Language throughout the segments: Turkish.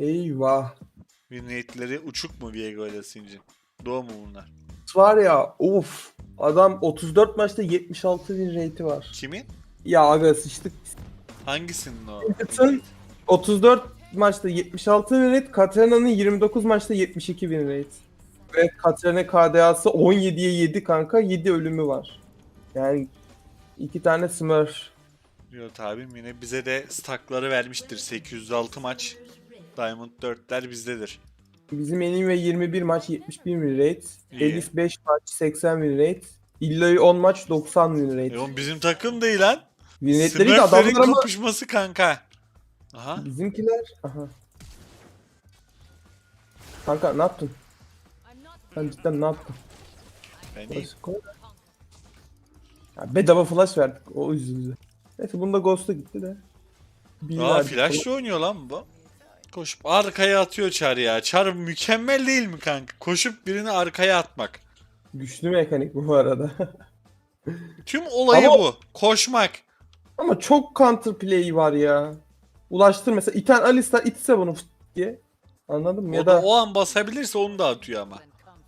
Eyvah. Win rate'leri uçuk mu Viego ile Sinjin? Doğu mu bunlar? Var ya of. Adam 34 maçta 76 win rate'i var. Kimin? Ya aga sıçtık. Hangisinin o? Rocket'ın 34 maçta 76 win rate, Katarina'nın 29 maçta 72 win rate. Ve Katarina KDA'sı 17'ye 7 kanka, 7 ölümü var. Yani iki tane Smurf. Yok abim yine bize de stackları vermiştir. 806 maç. Diamond 4'ler bizdedir. Bizim Enime 21 maç 71 win rate. İyi. Elif 5 maç 80 win rate. Illoy 10 maç 90 win rate. E oğlum bizim takım değil lan. Win rate'leri de adamlar ama kapışması kanka. Aha. bizimkiler. Aha. Kanka ne yaptın? Sen cidden ne yaptın? Ben iyi. Flash. Ya bedava flash verdik o yüzünden. Neyse bunda Ghost'a gitti de. Bir Aa flashla oynuyor lan bu. Koşup arkaya atıyor Çar ya. Çar mükemmel değil mi kanka? Koşup birini arkaya atmak. Güçlü mekanik bu arada. Tüm olayı Ama- bu. Koşmak. Ama çok counter play var ya. Ulaştır mesela iten Alistar itse bunu fıt diye. Anladın mı? Ya da da o an basabilirse onu da atıyor ama.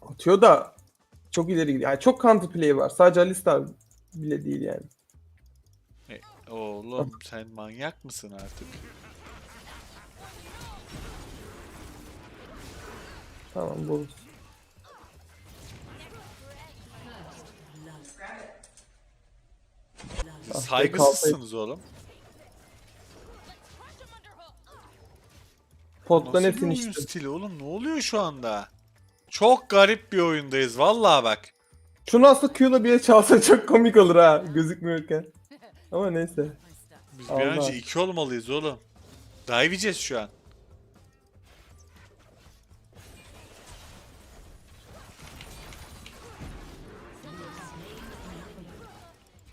atıyor da çok ileri gidiyor. Yani çok counter play var. Sadece Alistar bile değil yani. Oğlum sen manyak mısın artık? Tamam bu. Ah, Saygısızsınız oğlum. Potla Nasıl ne bir oyun finishti? stili oğlum? Ne oluyor şu anda? Çok garip bir oyundayız vallahi bak. Şunu aslında Q'la bir yere çalsa çok komik olur ha gözükmüyorken. Ama neyse. Biz bir Allah. önce iki olmalıyız oğlum. Yiyeceğiz şu an.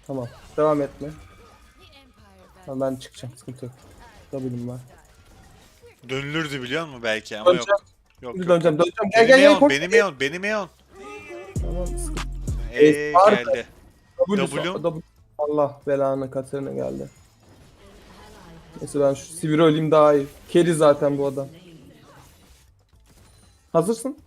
Tamam. Devam etme. Tamam ben çıkacağım. Sıkıntı yok. W'm var. Dönülürdü biliyor musun belki ama yok. Döneceğim. Yok yok. döneceğim. Döneceğim. Gel Benim gel gel. Eon, koş. benim Eon, benim Eon. Tamam sıkıntı. Eee var. geldi. W. Allah belanı Katarina geldi. Neyse ben şu sivri olayım daha iyi. Carry zaten bu adam. Hazırsın?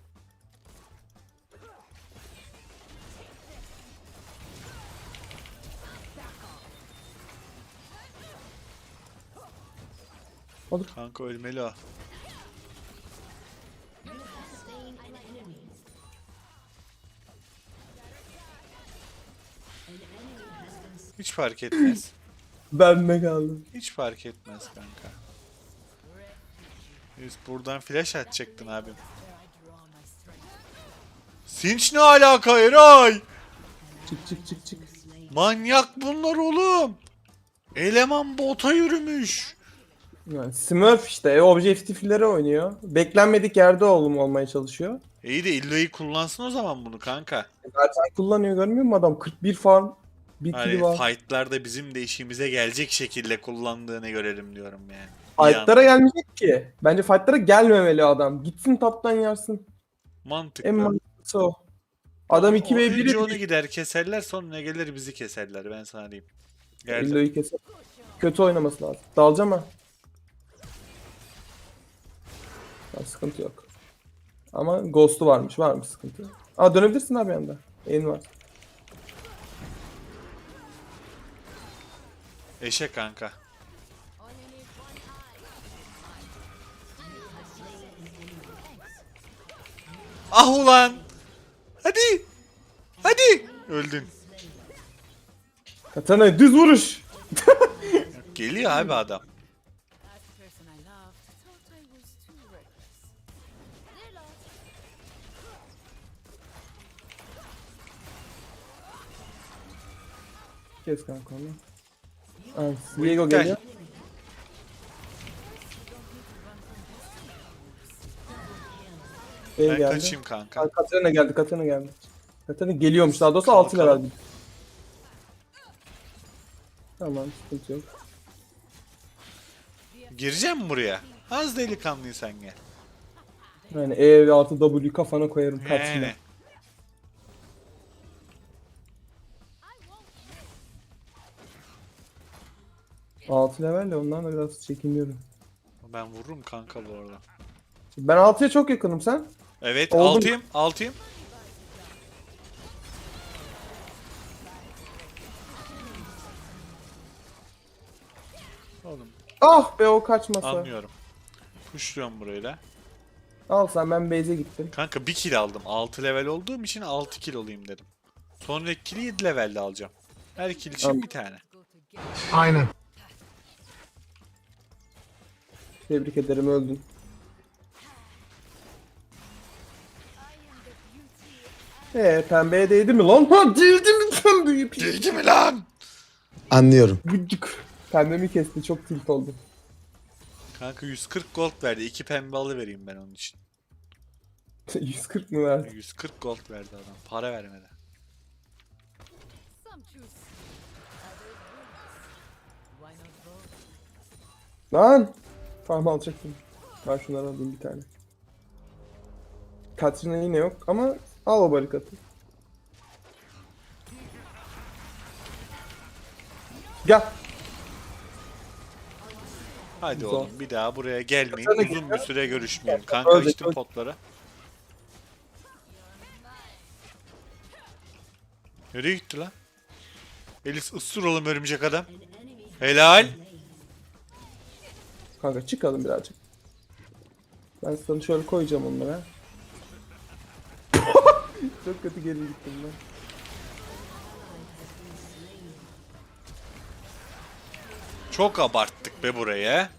Kanka ölmeli o. Hiç fark etmez. Ben ne kaldım? Hiç fark etmez kanka. Biz buradan flash atacaktın abim. Sinç ne alaka Eray? Çık çık çık çık. Manyak bunlar oğlum. Eleman bota yürümüş. Yani Smurf işte e, objektiflere oynuyor. Beklenmedik yerde oğlum olmaya çalışıyor. İyi de Illo'yu kullansın o zaman bunu kanka. Zaten kullanıyor görmüyor musun adam? 41 farm. Bir Hani kili var. fightlarda bizim de işimize gelecek şekilde kullandığını görelim diyorum yani. Bir Fight'lara gelmeyecek ki. Bence fight'lara gelmemeli adam. Gitsin taptan yarsın. Mantıklı. En mantıklısı o. Adam O- 2 ve önce onu 1'i gider keserler sonra gelir bizi keserler ben sana diyeyim. Geldi. Illo'yu keser. Kötü oynaması lazım. Dalacağım ha. Ya, sıkıntı yok. Ama Ghost'u varmış. Var mı sıkıntı? Aa dönebilirsin abi yanda. En var. Eşek kanka. Ah ulan! Hadi! Hadi! Öldün. Katana düz vuruş. Geliyor abi adam. Kes kanka onu. Ay, Diego Gel. geliyor. Bey Ben geldi. kaçayım kanka. Aa, Katarina geldi, Katarina geldi. Katarina geliyormuş daha doğrusu 6 Kalkalım. level. Tamam, sıkıntı yok. Gireceğim mi buraya? Az delikanlıysan gel. Yani E ve 6 W kafana koyarım kaçma. Yani. Altı level de ondan da biraz çekiniyorum. Ben vururum kanka bu arada. Ben 6'ya çok yakınım sen. Evet Oldu mu? altıyım altıyım. Oğlum Ah be o kaçmasa. anlıyorum. Pushluyorum burayı da. Al sen ben base'e gittim. Kanka bir kill aldım. 6 level olduğum için 6 kill olayım dedim. Sonraki kill'i 7 levelde alacağım. Her kill için bir tane. Aynen. Tebrik ederim öldün. Eee pembeye değdi mi lan? Ha değdi mi pembeye? Değdi mi lan? Anlıyorum. Gıcık. Pembemi kesti çok tilt oldu. Kanka 140 gold verdi. 2 pembe alıvereyim ben onun için. 140 mı verdi? 140 gold verdi adam. Para both? Lan! Farm alacaktım. Ben şunları alayım bir tane. Katrina yine yok ama al o barikatı. Gel. Hadi Güzel. oğlum bir daha buraya gelmeyin. Sana Uzun bir süre görüşmeyelim. Kanka Öyle, içtim öyle. potları. Nereye gitti lan? Elis ıssır oğlum örümcek adam. Helal. Kanka çıkalım birazcık. Ben sana şöyle koyacağım onlara. Çok kötü geri gittim ben. Çok abarttık be buraya.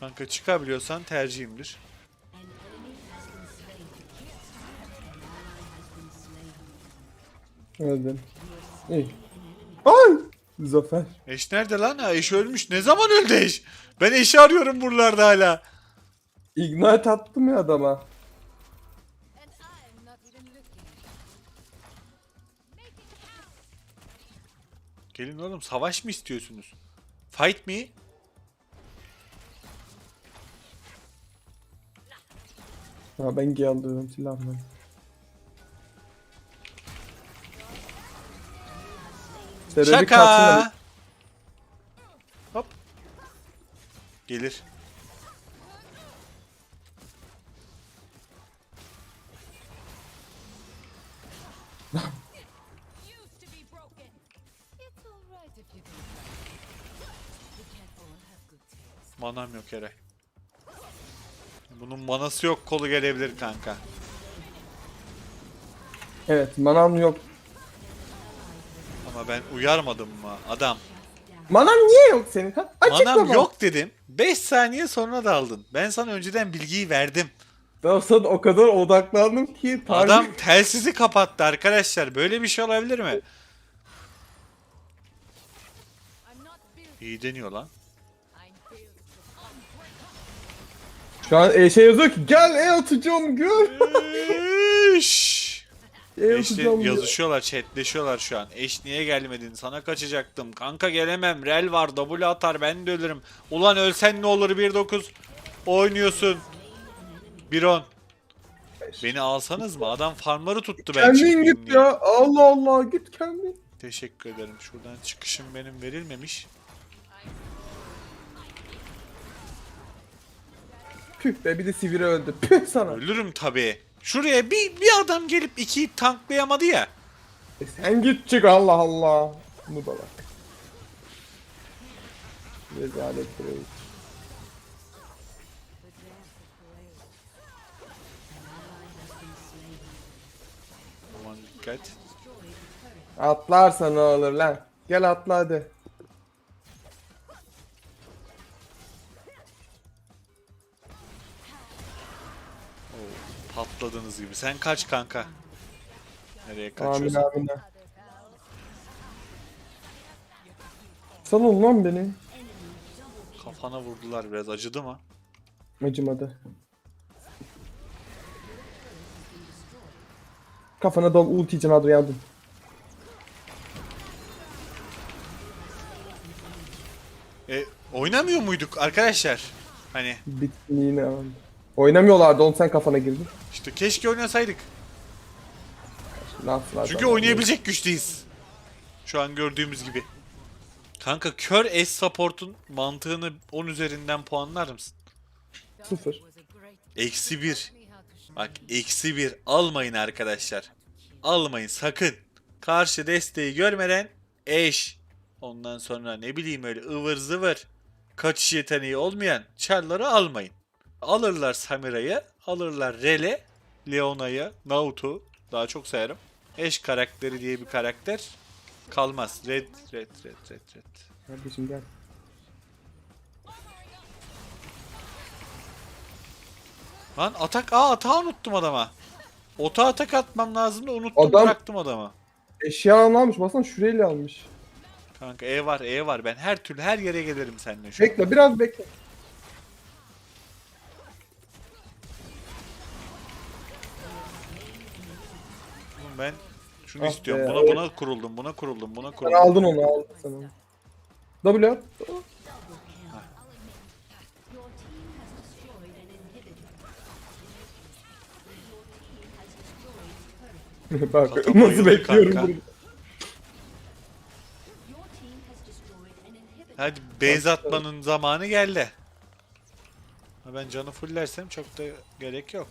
Kanka çıkabiliyorsan tercihimdir. Öldüm. İyi. Ay! Zafer. Eş nerede lan? Ha, eş ölmüş. Ne zaman öldü eş? Ben eşi arıyorum buralarda hala. Ignite attım ya adama. Gelin oğlum savaş mı istiyorsunuz? Fight me. Ha ben G alıyorum silahla. All have good taste. Manam yok Eray. Bunun manası yok kolu gelebilir kanka. Evet manam yok. Ama ben uyarmadım mı adam? Manam niye yok senin? Ha? Manam yok dedim. 5 saniye sonra da aldın. Ben sana önceden bilgiyi verdim. Ben sana o kadar odaklandım ki. tarih- Adam telsizi kapattı arkadaşlar. Böyle bir şey olabilir mi? İyi deniyor lan. Şu an e, şey yazıyor ki gel e atacağım gör. E diyor. yazışıyorlar, chatleşiyorlar şu an. Eş niye gelmedin? Sana kaçacaktım. Kanka gelemem. Rel var, W atar, ben de ölürüm. Ulan ölsen ne olur 1.9 oynuyorsun. 1.10. Beni alsanız mı? Adam farmları tuttu ben Kendin git diye. ya. Allah Allah git kendin. Teşekkür ederim. Şuradan çıkışım benim verilmemiş. Püh be bir de sivri öldü. Püh sana. Ölürüm tabii. Şuraya bir, bir adam gelip ikiyi tanklayamadı ya. E sen git çık Allah Allah. Bunu da bak. Rezalet burayı. Aman dikkat. Atlarsa ne olur lan. Gel atla hadi. Patladığınız gibi. Sen kaç kanka. Nereye Amin kaçıyorsun? amin. Salın lan beni. Kafana vurdular biraz. Acıdı mı? Acımadı. Kafana dol ulti için Adro yardım. E, oynamıyor muyduk arkadaşlar? Hani Bitsin yine abi. Oynamıyorlardı oğlum sen kafana girdin. işte keşke oynasaydık. Var Çünkü bana. oynayabilecek güçteyiz. Şu an gördüğümüz gibi. Kanka kör S support'un mantığını 10 üzerinden puanlar mısın? Sıfır. Eksi 1. me how to show Bak eksi 1 almayın arkadaşlar. Almayın sakın. Karşı desteği görmeden eş. Ondan sonra ne bileyim öyle ıvır zıvır. Kaçış yeteneği olmayan çarları almayın. Alırlar Samira'yı, alırlar Rel'e, Leona'yı, Naut'u. Daha çok sayarım. Eş karakteri diye bir karakter kalmaz. Red, red, red, red, red. Kardeşim gel. Lan atak, aa atağı unuttum adama. Ota atak atmam lazım da unuttum Adam- bıraktım adama. Eşya almış. Baksana şurayla almış. Kanka E var E var ben her türlü her yere gelirim seninle şu an. Bekle biraz bekle. Ben şunu Ah istiyorum. be, Buna evet. buna kuruldum. Buna kuruldum. Buna Sen kuruldum. aldın onu aldın sen onu. W at. Bak Zaten nasıl bayıldı bekliyorum kanka. bunu. Hadi base atmanın zamanı geldi. Ha Ben canı fullersem çok da gerek yok.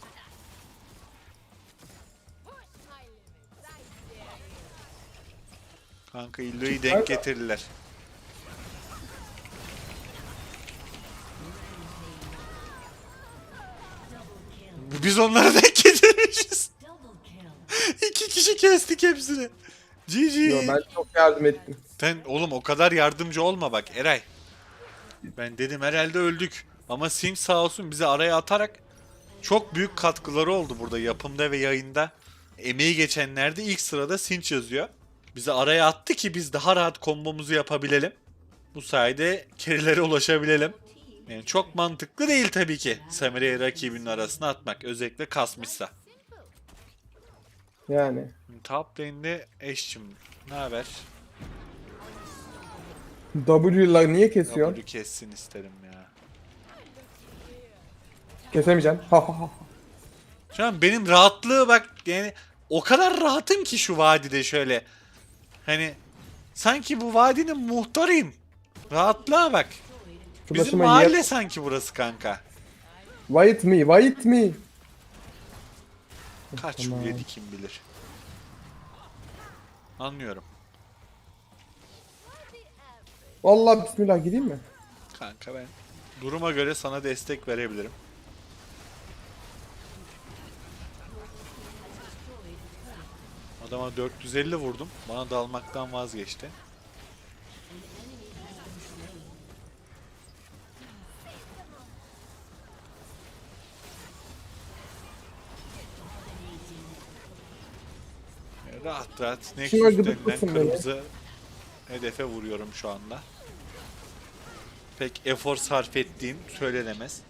Kanka Illu'yu denk getirirler. Biz onları denk getirmişiz. İki kişi kestik hepsini. GG. Yo, ben çok yardım ettim. Sen oğlum o kadar yardımcı olma bak Eray. Ben dedim herhalde öldük. Ama Sink sağ olsun bizi araya atarak çok büyük katkıları oldu burada yapımda ve yayında. Emeği geçenlerde ilk sırada Sinch yazıyor. Bizi araya attı ki biz daha rahat kombomuzu yapabilelim. Bu sayede kerilere ulaşabilelim. Yani çok mantıklı değil tabii ki Samira'yı rakibinin arasına atmak. Özellikle kasmışsa. Yani. Top lane'de eşçim. Ne haber? W ile niye kesiyor? W kessin isterim ya. Kesemeyeceksin. Ha ha ha. Şu an benim rahatlığı bak yani o kadar rahatım ki şu vadide şöyle. Hani sanki bu vadinin muhtarıyım. Rahatlığa bak. Bizim mahalle yer. sanki burası kanka. White me, white me. Kaç Tamam. yedi kim bilir. Anlıyorum. Vallahi bismillah gideyim mi? Kanka ben duruma göre sana destek verebilirim. Adama 450 vurdum. Bana dalmaktan vazgeçti. Rahat rahat Nexus denilen kırmızı hedefe vuruyorum şu anda. Pek efor sarf ettiğim söylenemez.